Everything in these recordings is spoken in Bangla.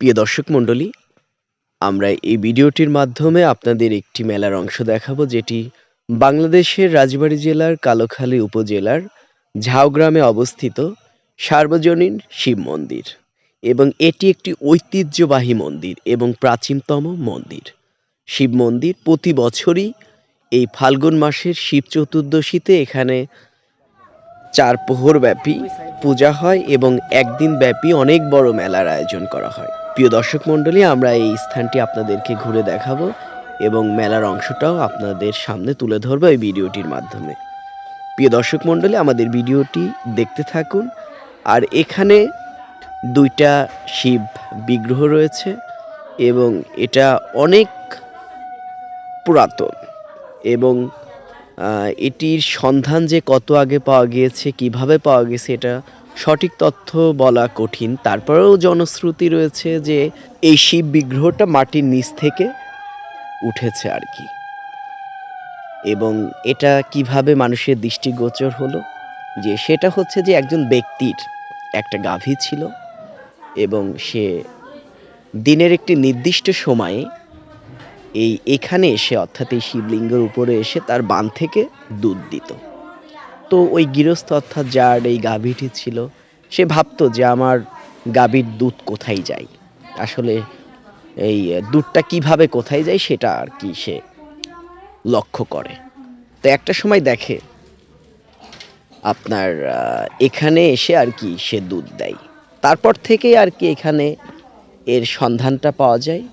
প্রিয় দর্শক মণ্ডলী, আমরা এই ভিডিওটির মাধ্যমে আপনাদের একটি মেলার অংশ দেখাবো, যেটি বাংলাদেশের রাজবাড়ী জেলার কালোখালী উপজেলার ঝাউগ্রামে অবস্থিত সার্বজনীন শিব মন্দির এবং এটি একটি ঐতিহ্যবাহী মন্দির এবং প্রাচীনতম মন্দির। শিব মন্দির প্রতি বছরই এই ফাল্গুন মাসের শিব চতুর্দশীতে এখানে চার প্রহর ব্যাপী পূজা হয় এবং একদিন ব্যাপী অনেক বড় মেলার আয়োজন করা হয়। প্রিয় দর্শক মণ্ডলী, আমরা এই স্থানটি আপনাদেরকে ঘুরে দেখাবো এবং মেলার অংশটাও আপনাদের সামনে তুলে ধরবো এই ভিডিওটির মাধ্যমে। প্রিয় দর্শক মণ্ডলী, আমাদের ভিডিওটি দেখতে থাকুন। আর এখানে দুইটা শিব বিগ্রহ রয়েছে এবং এটা অনেক পুরাতন এবং এটির সন্ধান যে কত আগে পাওয়া গিয়েছে, কীভাবে পাওয়া গেছে এটা সঠিক তথ্য বলা কঠিন। তারপরেও জনশ্রুতি রয়েছে যে এই শিব বিগ্রহটা মাটির নিচ থেকে উঠেছে আর কি। এবং এটা কীভাবে মানুষের দৃষ্টিগোচর হলো? যে সেটা হচ্ছে যে একজন ব্যক্তির একটা গাভী ছিল এবং সে দিনের একটি নির্দিষ্ট সময়ে এই এখানে এসে অর্থাৎ এই শিবলিঙ্গের উপরে এসে তার বান থেকে দুধ দিত। তো ওই গৃহস্থ অর্থাৎ যার এই গাভীটি ছিল, সে ভাবতো যে আমার গাভীর দুধ কোথায় যায়? আসলে এই দুধটা কীভাবে কোথায় যায় সেটা আর কি সে লক্ষ্য করে। তো একটা সময় দেখে, আপনার এখানে এসে আর কি সে দুধ দেয়। তারপর থেকেই আর কি এখানে এর সন্ধানটা পাওয়া যায়।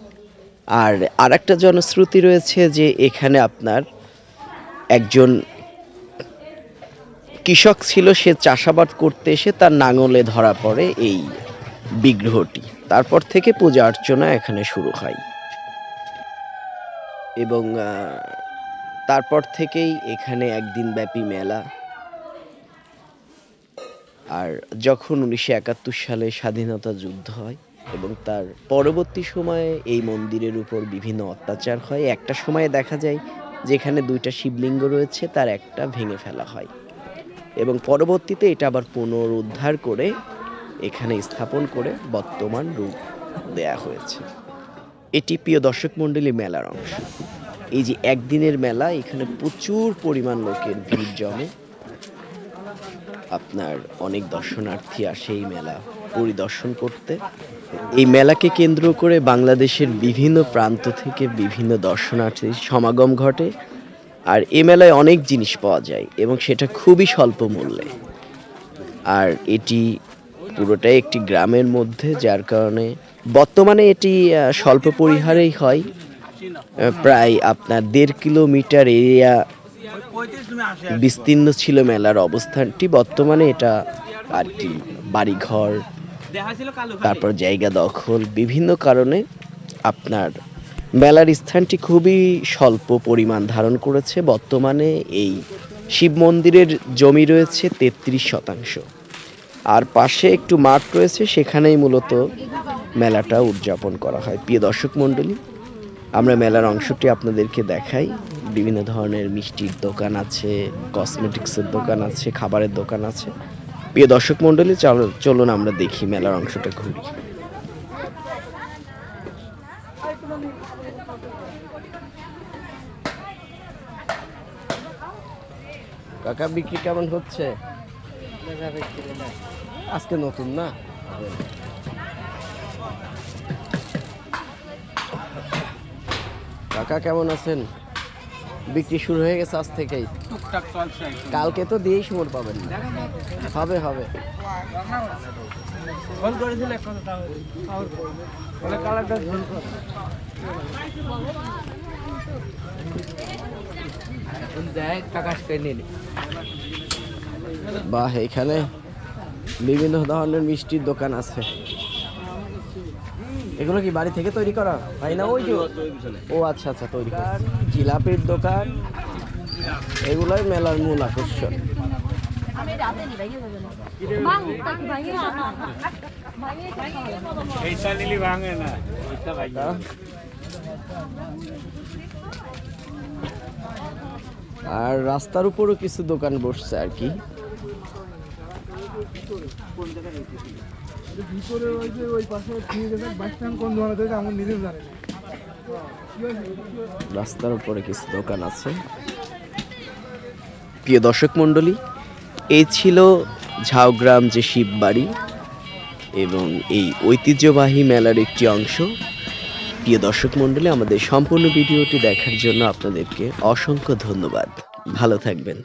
আর আর একটা জনশ্রুতি রয়েছে যে এখানে আপনার একজন কৃষক ছিল, সে চাষাবাদ করতে এসে তার নাঙলে ধরা পড়ে এই বিগ্রহটি। তারপর থেকে পূজা অর্চনা এখানে শুরু হয়। এবং তারপর থেকেই এখানে একদিন ব্যাপী মেলা। আর যখন উনিশশো একাত্তর সালে স্বাধীনতা যুদ্ধ হয় এবং তার পরবর্তী সময়ে এই মন্দিরের উপর বিভিন্ন অত্যাচার হয়। একটা সময়ে দেখা যায় যেখানে দুইটা শিবলিঙ্গ রয়েছে, তার একটা ভেঙে ফেলা হয়। এবং পরবর্তীতে এটা আবার পুনরুদ্ধার করে এখানে স্থাপন করে বর্তমান রূপ দেয়া হয়েছে। এটি প্রিয় দর্শক মণ্ডলী মেলার অংশ। এই যে একদিনের মেলা, এখানে প্রচুর পরিমাণ লোকের ভিড় জমে। আপনার অনেক দর্শনার্থী আসে এই মেলা পরিদর্শন করতে। এই মেলাকে কেন্দ্র করে বাংলাদেশের বিভিন্ন প্রান্ত থেকে বিভিন্ন দর্শনার্থীর সমাগম ঘটে, আর এই মেলায় অনেক জিনিস পাওয়া যায় এবং সেটা খুবই স্বল্প মূল্যে। আর এটি পুরোটাই একটি গ্রামের মধ্যে, যার কারণে বর্তমানে এটি স্বল্প পরিহারেই হয়। প্রায় আপনার দেড় কিলোমিটার এরিয়া বিস্তীর্ণ ছিল মেলার অবস্থানটি। বর্তমানে এটা আর কি বাড়িঘর তারপর জায়গা দখল, বিভিন্ন কারণে আপনার মেলার স্থানটি খুবই স্বল্প পরিমাণ ধারণ করেছে। বর্তমানে এই শিব মন্দিরের জমি রয়েছে তেত্রিশ শতাংশ। আর পাশে একটু মাঠ রয়েছে, সেখানেই মূলত মেলাটা উদযাপন করা হয়। প্রিয় দর্শক মণ্ডলী, আমরা মেলার অংশটি আপনাদেরকে দেখাই। বিভিন্ন ধরনের মিষ্টির দোকান আছে কসমেটিক্সের দোকান আছে, খাবারের দোকান আছে। প্রিয় দর্শক মণ্ডলী, চলো- চলুন আমরা দেখি মেলার অংশটা ঘুরি। কাকা, বিক্রি কেমন হচ্ছে? আজকে নতুন না? কাকা, কেমন আছেন? বিক্রি শুরু হয়ে গেছে আজ থেকেই। কালকে তো দিয়েই সময় পাবেন না। হবে হবে। বাহ এখানে বিভিন্ন ধরনের মিষ্টির দোকান আছে। এগুলো কি বাড়ি থেকে তৈরি করা? হয় না ওই যে ও আচ্ছা আচ্ছা তৈরি করা। জিলাপির দোকান। এগুলোই মেলার মূল আকর্ষণ? আর রাস্তার উপরও কিছু দোকান বসছে আর কি। ভিতরে ওই যে ওই পাশে বাস স্ট্যান্ড কোন থেকে আমার জানি? রাস্তার উপরে কিছু দোকান আছে। প্রিয় দর্শক মণ্ডলী, এই ছিল ঝাউগ্রাম যে শিববাড়ি এবং এই ঐতিহ্যবাহী মেলার একটি অংশ। প্রিয় দর্শক মণ্ডলী, আমাদের সম্পূর্ণ ভিডিওটি দেখার জন্য আপনাদেরকে অসংখ্য ধন্যবাদ। ভালো থাকবেন।